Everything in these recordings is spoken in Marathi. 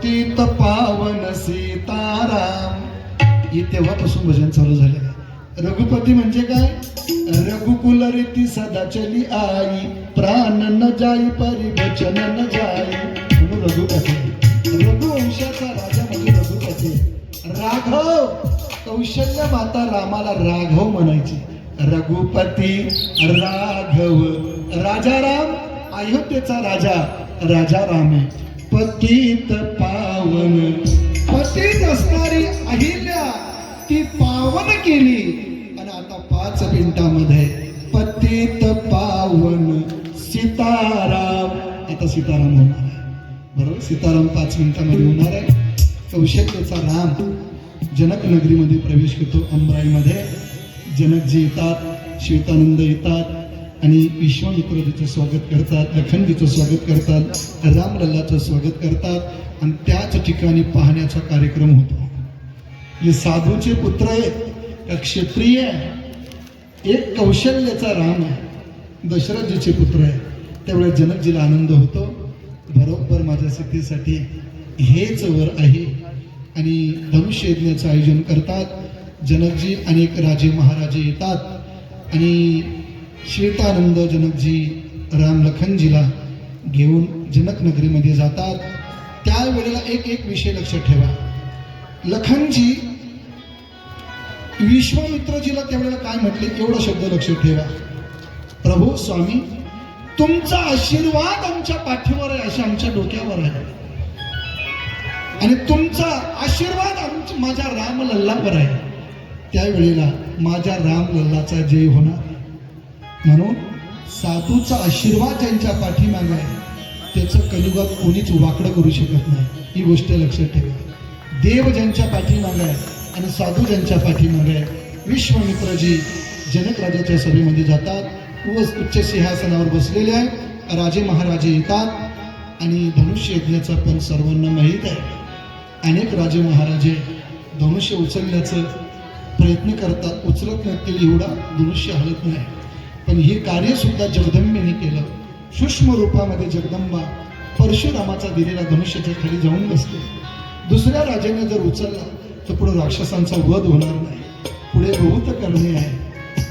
अतीत पावन सीताराम. हे तेव्हापासून भजन चालू झाले रघुपती म्हणजे काय? रघुकुल रीती सदा चली आई. प्राण न जाई परी वचन न जाई. म्हणून रघुपती. रघुवंशाचा राजा म्हणजे रघुपती. राघव! कौशल्य माता रामाला राघव म्हणायचे. रघुपती राघव. राजा राम अयोध्येचा राजा. राजा राम आहे. पतित पावन. पतित असणारी अहिल्या ती पावन केली. आणि आता पाच मिनिटामध्ये पतित पावन सीताराम. आता सीताराम होणार आहे. बरोबर? सीताराम पाच मिनिटामध्ये होणार आहे. कौशल्याचा राम जनक नगरीमध्ये प्रवेश करतो अंबराईमध्ये. जनकजी येतात श्वेतानंद येतात. आणि विश्वामित्रजीचं स्वागत करतात अखंडीचं स्वागत करतात रामलल्लाचं स्वागत करतात आणि त्याच ठिकाणी पाहण्याचा कार्यक्रम होतो. हे साधूचे पुत्र आहेत का क्षत्रिय आहे एक कौशल्याचा राम आहे दशरथजीचे पुत्र आहे त्यावेळेस जनकजीला आनंद होतो बरोबर माझ्या सिद्धीसाठी हेच वर आहे. आणि धनुष्य यज्ञाचं आयोजन करतात. जनकजी अनेक राजे महाराजे येतात. आणि श्वेतानंद जनकजी राम लखनजीला घेऊन जनक नगरीमध्ये जातात. त्यावेळेला एक एक विषय लक्षात ठेवा. लखनजी विश्वामित्रजीला त्यावेळेला काय म्हटले एवढा शब्द लक्षात ठेवा. प्रभू स्वामी तुमचा आशीर्वाद आमच्या पाठीवर आहे अशा आमच्या डोक्यावर आहे. आणि तुमचा आशीर्वाद आमच्या माझ्या राम लल्लावर आहे. त्यावेळेला माझ्या राम लल्लाचा जय होणार. म्हणून साधूचा आशीर्वाद ज्यांच्या पाठीमागे आहे. त्याचं कलियुगात कोणीच वाकडं करू शकत नाही. ही गोष्ट लक्षात ठेवा. देव ज्यांच्या पाठीमागे आहे आणि साधू ज्यांच्या पाठीमागे आहे विश्वामित्रजी जनक राजाच्या सभेमध्ये जातात. व उच्च सिंहासनावर बसलेले आहे राजे महाराजे येतात आणि धनुष्य यज्ञाचा पण सर्वांना माहीत आहे. अनेक राजे महाराजे धनुष्य उचलण्याचं प्रयत्न करतात. उचलत नसतील एवढा धनुष्य हलत नाही. पण हे कार्य सुद्धा जगदंबेने केलं. सूक्ष्म रूपामध्ये जगदंबा परशुरामाचा दिलेला धनुष्याच्या खाली जाऊन बसले दुसऱ्या राजाने जर उचलला तर पुढे राक्षसांचा वध होणार नाही. पुढे बहुत करणे आहे.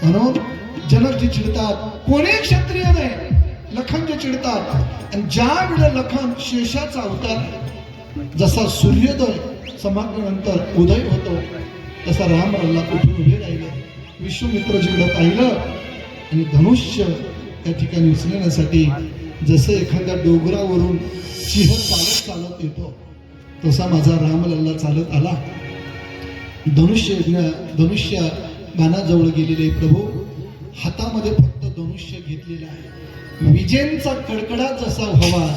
म्हणून जनक जे चिडतात कोणी क्षत्रिय नाही? लखनजी चिडतात. आणि ज्या वेळेला लखन शेषाचा अवतार जसा सूर्योदय समाप्तीनंतर उदय होतो तसा राम रल्ला कुठून उभे राहिले. विश्वमित्रजीकडे पाहिलं आणि धनुष्य त्या ठिकाणी उचलण्यासाठी जसं एखाद्या डोंगरावरून सिंह चालत चालत येतो तसा माझा रामलल्ला चालत आला. धनुष्य धनुष्य बाणाजवळ गेलेले प्रभू हातामध्ये फक्त धनुष्य घेतलेलं आहे. विजेंचा कडकडाट जसा व्हावा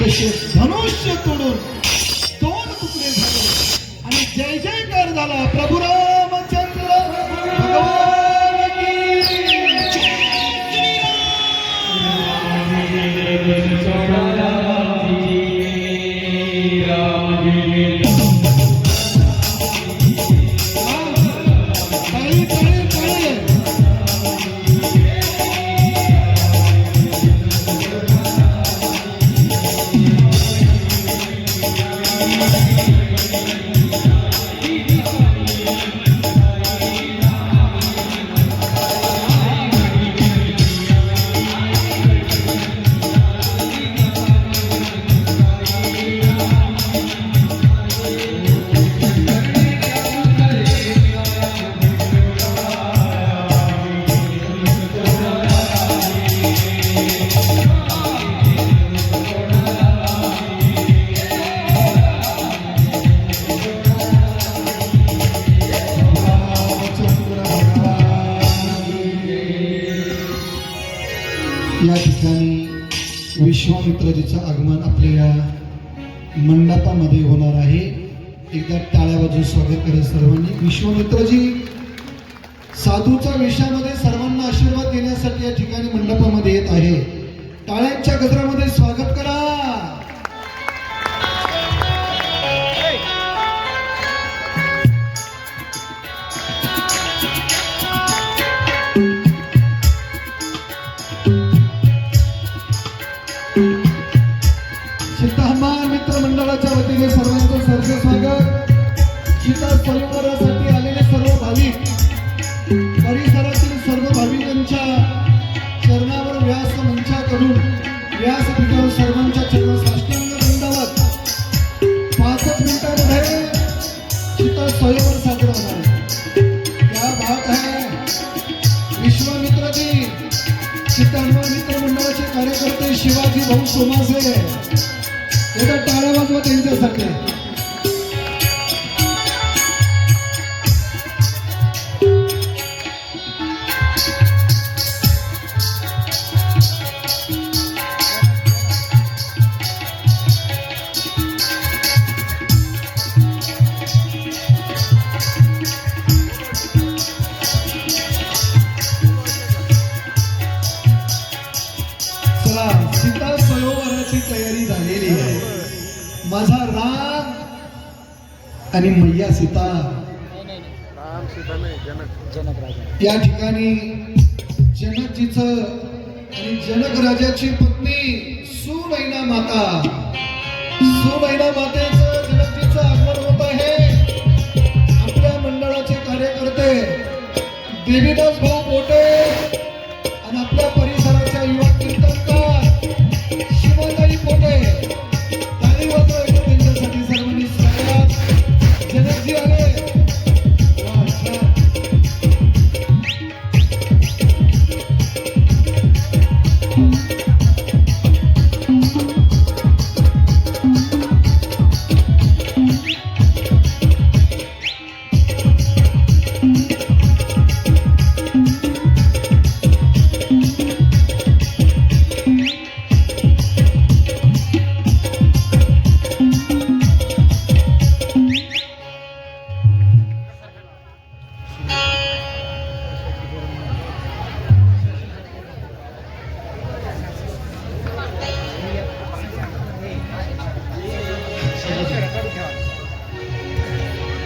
तसे धनुष्य तोडून दोन तुकडे झाले. आणि जय जयकार झाला प्रभुराव. यांचं आगमन आपल्या या मंडपामध्ये होणार आहे. एकदा टाळ्या बाजू स्वागत करेल सर्वांनी. विश्वमित्रजी साधूच्या विषयामध्ये सर्वांना आशीर्वाद देण्यासाठी या ठिकाणी मंडपामध्ये येत आहे. टाळ्यांच्या गजरामध्ये स्वागत करा. Vamos, vamos, माझा राम आणि मैया सीता. राम सीता नाही जनक. जनक राजा. या ठिकाणी जनकजीचं आणि जनक राजाची पत्नी सुनैना माता. सुनैना मातेचं जनकजीचं आगमन होत आहे. आपल्या मंडळाचे कार्यकर्ते देवीदास भाऊ बोटे आणि आपल्या परिसराच्या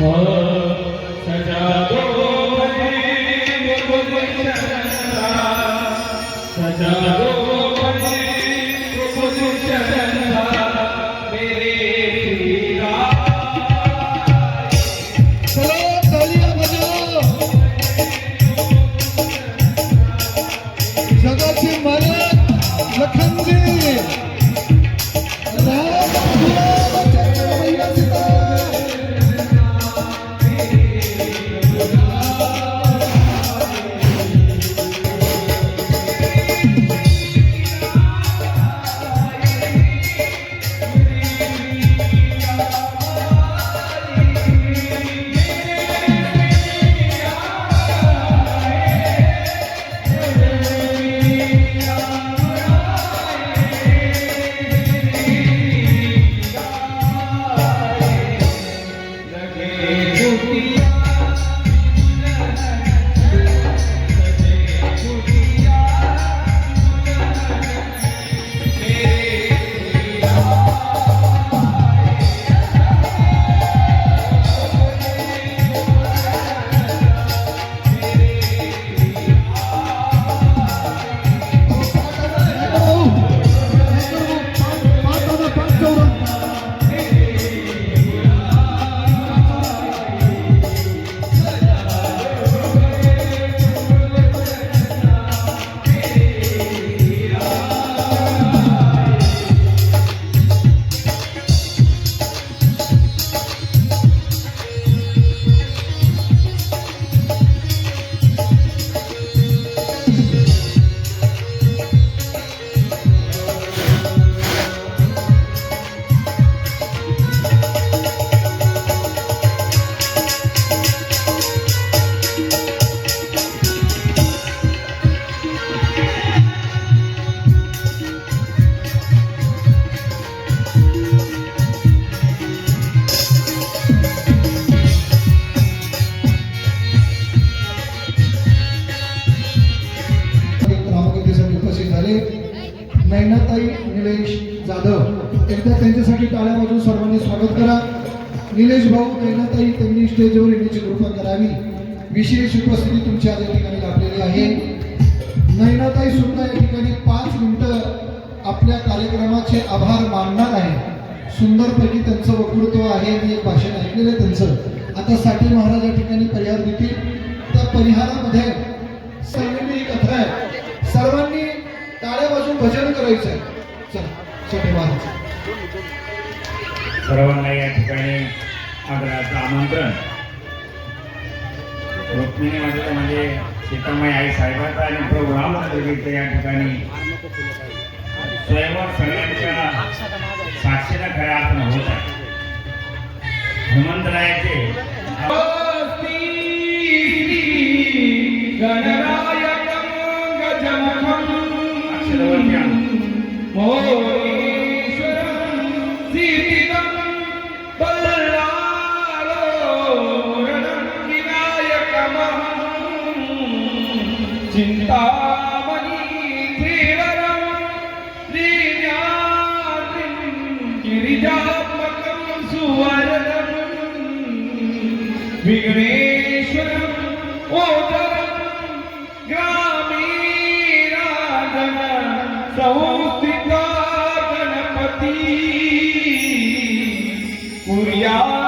Oh. स्टेजवर येण्याची कृपा करावी. विशेष उपस्थिती तुमच्या या ठिकाणी लाभलेली आहे. नैनाताई सुद्धा या ठिकाणी पाच मिनिटं आपल्या कार्यक्रमाचे आभार मानणार आहे. सुंदरपैकी त्यांचं वक्तृत्व आहे मी एक भाषण ऐकलेलं आहे त्यांचं. आता साठी महाराज या ठिकाणी परिहार देतील. त्या परिहारामध्ये सर्वांनी ही कथा आहे. सर्वांनी टाळ्या बाजून भजन करायचं आहे. चला छोटे महाराज. सर्वांना या ठिकाणी आदराचं आमंत्रण. रुक्मिणी मातेचं म्हणजे सीतामाई आई साहेबाचा आणि प्रभू रामचंद्रगीचं या ठिकाणी. स्वयंवर सगळ्यांच्या साक्षीला खऱ्या अर्थानं होत आहे. हनुमंतरायाचे गणनायकं गजमुखं अक्षरवत्या या